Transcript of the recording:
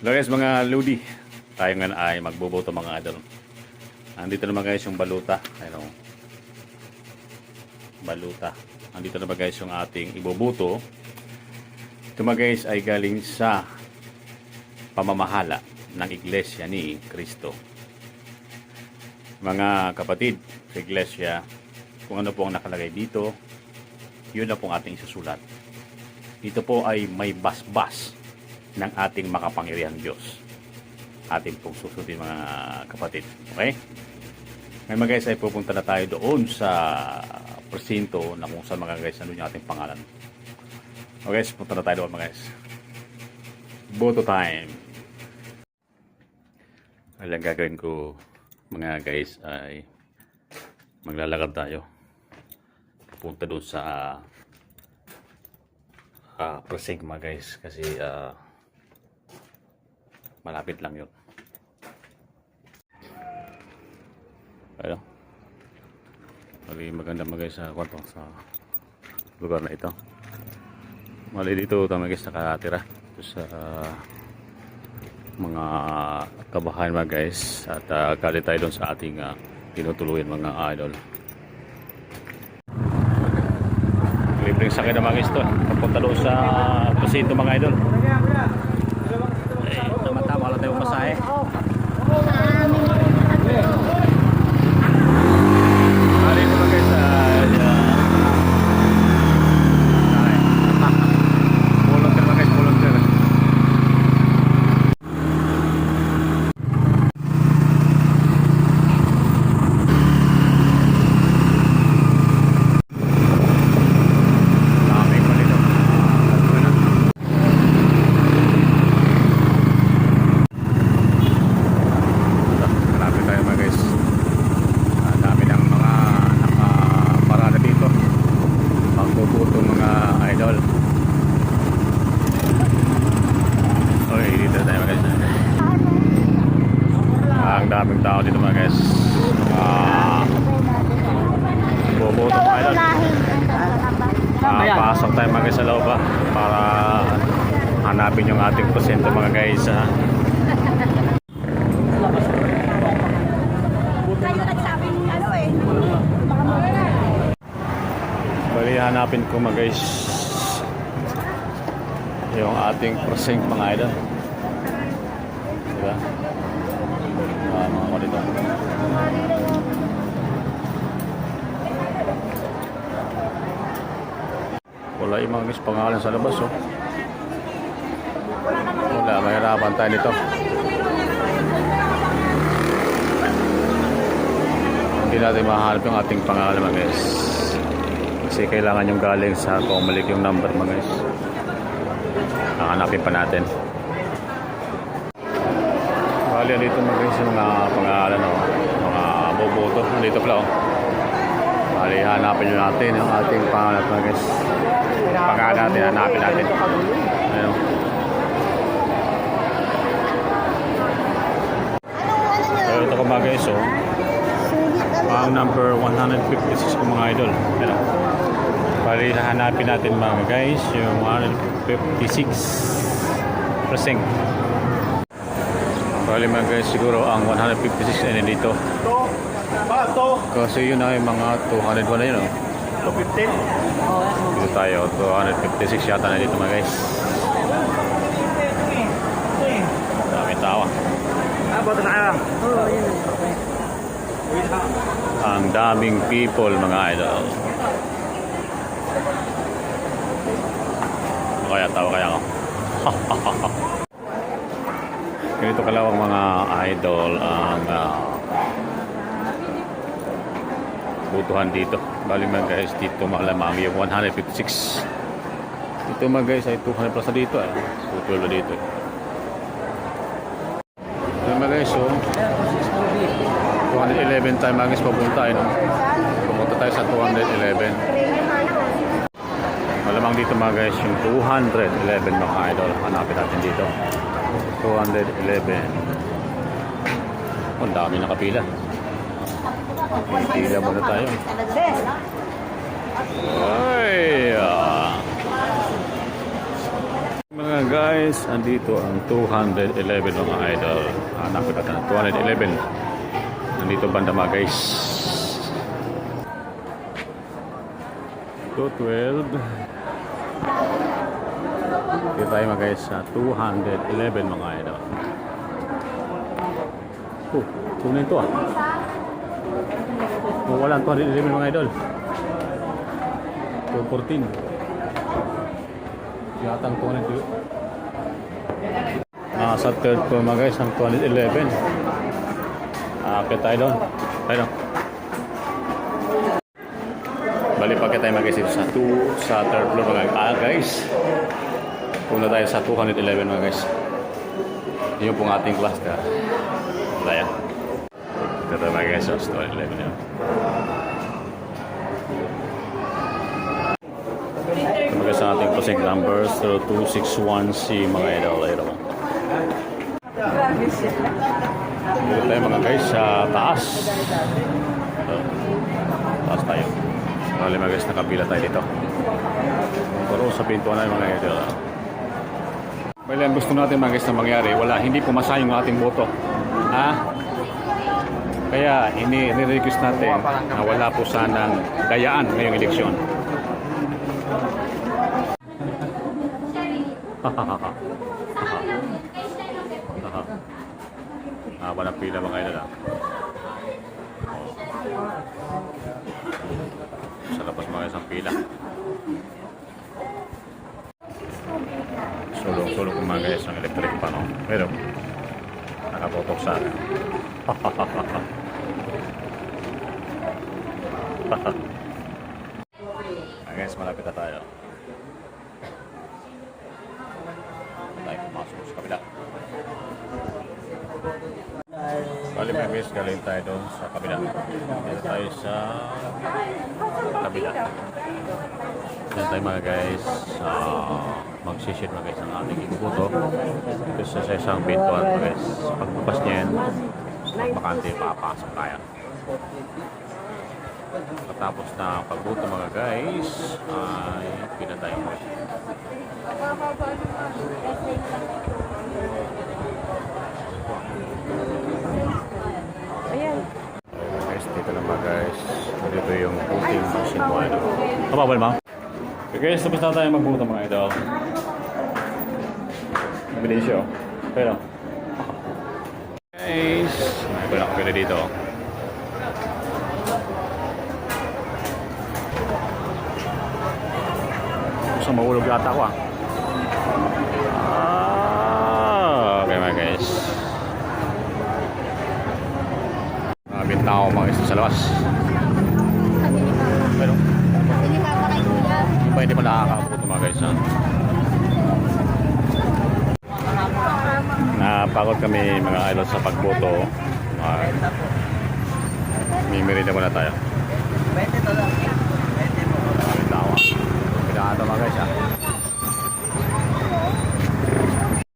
Hello mga Ludi. Tayo ngayon ay magboboto mga idol. Andito naman guys yung baluta. Ayun. Baluta. Andito naman guys yung ating iboboto. Ito mga guys ay galing sa pamamahala ng Iglesia ni Cristo. Mga kapatid sa Iglesia, kung ano po ang nakalagay dito, yun na pong ating isusulat. Dito po ay may basbas ng ating makapangyarihang Diyos. Ating pong susundin mga kapatid. Okay? Ngayon mga guys ay pupunta na tayo doon sa presinto na kung saan mga guys nandun yung ating pangalan. Okay guys, punta na tayo doon mga guys. Boto time! Alang gagawin ko mga guys ay maglalakad tayo. Pupunta doon sa uh, precinct mga guys kasi ah, malapit lang yun. Ano? Mali maganda mga guys sa kwarto sa lugar na ito. Mali dito tama guys nakatira. Ito sa mga kabahan mga guys at uh, galing tayo doon sa ating uh, tinutuluyan mga idol. Libreng sakit na mga guys to. Papunta doon sa presinto mga idol. Eh, tama-tama lang tayo masahe. Hari ko mga guys sa volunteer mga guys, volunteer. Dami pa dito. Malapit tayo mga guys. Ang dami ng mga nakaparada dito. Pagbubuto mga idol. Oy, dito tayo mga guys. Ang daming tao dito mga guys. Ah, bubuto mga idol. Ah, pasok tayo mga guys sa loob ah, para hanapin yung ating presento mga guys. ah. Kayo nagsabing ano eh. Bali, hanapin ko mga guys yung ating precinct mga idol. Diba? Ah, mga kalito. Wala yung mga guys pangalan sa labas oh. Wala, mahirapan tayo nito. Hindi natin mahanap yung ating pangalan mga guys. Kasi kailangan yung galing sa malik yung number mga guys. Hahanapin pa natin. Bali, dito mga guys yung mga pangalan o mga boboto. Dito pala o. Bali, hanapin nyo natin yung ating pangalan mga guys. Pangalan natin, hanapin natin. Ayun. So, ito ko mga guys oh. Ang number 156 ko mga idol. Ano? Bali, hahanapin natin mga guys yung 156 pressing. Bali mga guys, siguro ang 156 ay nandito. Kasi yun ay mga 201 na yun. Oh. 215? Dito tayo, 256 yata na dito mga guys. Dami tao. ah. Ah, bato na kaya. Ang daming people mga idol. Ano kaya tawa kaya ako? Ganito kalawang mga idol ang ah, butuhan dito. Bali mga guys, dito malamang yung 156. Ito mga guys ay 200 plus na dito eh. Tutulo dito eh. Mga guys, oh. 211 tayo mga guys papunta eh, no? Pumunta tayo sa 211. Malamang dito mga guys yung 211 mga idol. Hanapin natin dito. 211. Oh, ang dami nakapila. Pila muna tayo. Ay, ah. Mga mga guys, andito ang 211 mga idol. Hanap ko natin, 211. Nandito banda mga guys. 212. Dito tayo mga guys sa 211 mga idol. Oh, tunay ito ah. Oh, wala 211 mga idol. 214. Yatang 200. Ah, sa third floor mga guys, ang 211. Ah, kaya tayo doon. Tayo doon. Bali pa tayo mga guys sa 2 sa third floor mga ah, guys. Una tayo sa 211 mga guys. Yun pong ating cluster. Yan. Ito tayo mga guys, sa 211 yun. Ito mga guys ang ating closing number 0261C mga idol. Ito. Dito tayo mga guys sa taas. Ito. Taas tayo. Bali mga guys, nakapila tayo dito. Pero sa pintuan na yung mga idol. Bali, ang gusto natin mga guys na mangyari, wala, hindi pumasay yung ating boto. Ha? Kaya, ini request natin na wala po sanang dayaan ngayong eleksyon. ah, walang pila mga idol ah. Sa labas mga isang pila. Sulong-sulong guys ang electric pa no. Pero, nakatutok sa akin. Ah, guys, malapit na tayo. Tayo pumasok sa kabila. Bali may miss, galing tayo doon sa kabila. Dito tayo sa kabila. Yan tayo mga guys. Uh, Magsisit mga guys ang ating ibubuto. Kasi sa isang pintuan guys. Pagbukas niya yan, magpakante, papasok tayo. Pagkatapos na pagbuto mga guys, ay pinatay mo. Ayan. Guys, dito na mga guys. Dito yung voting machine mo. Ano? Mababal ma? Okay guys, tapos na tayo magbuto mga idol. Siya oh. Pero. Guys, may wala ko pila dito. Gusto mahulog yata ako ah. Ah, okay mga guys. Mga bintao mga guys sa labas. Pero, Sabi ni Papa kay Kuya. Yung pa hindi mo nakakabuto mga guys ha. Napagod kami mga idol sa pagboto. Uh, may merida muna tayo. 20 to lang. Atau 下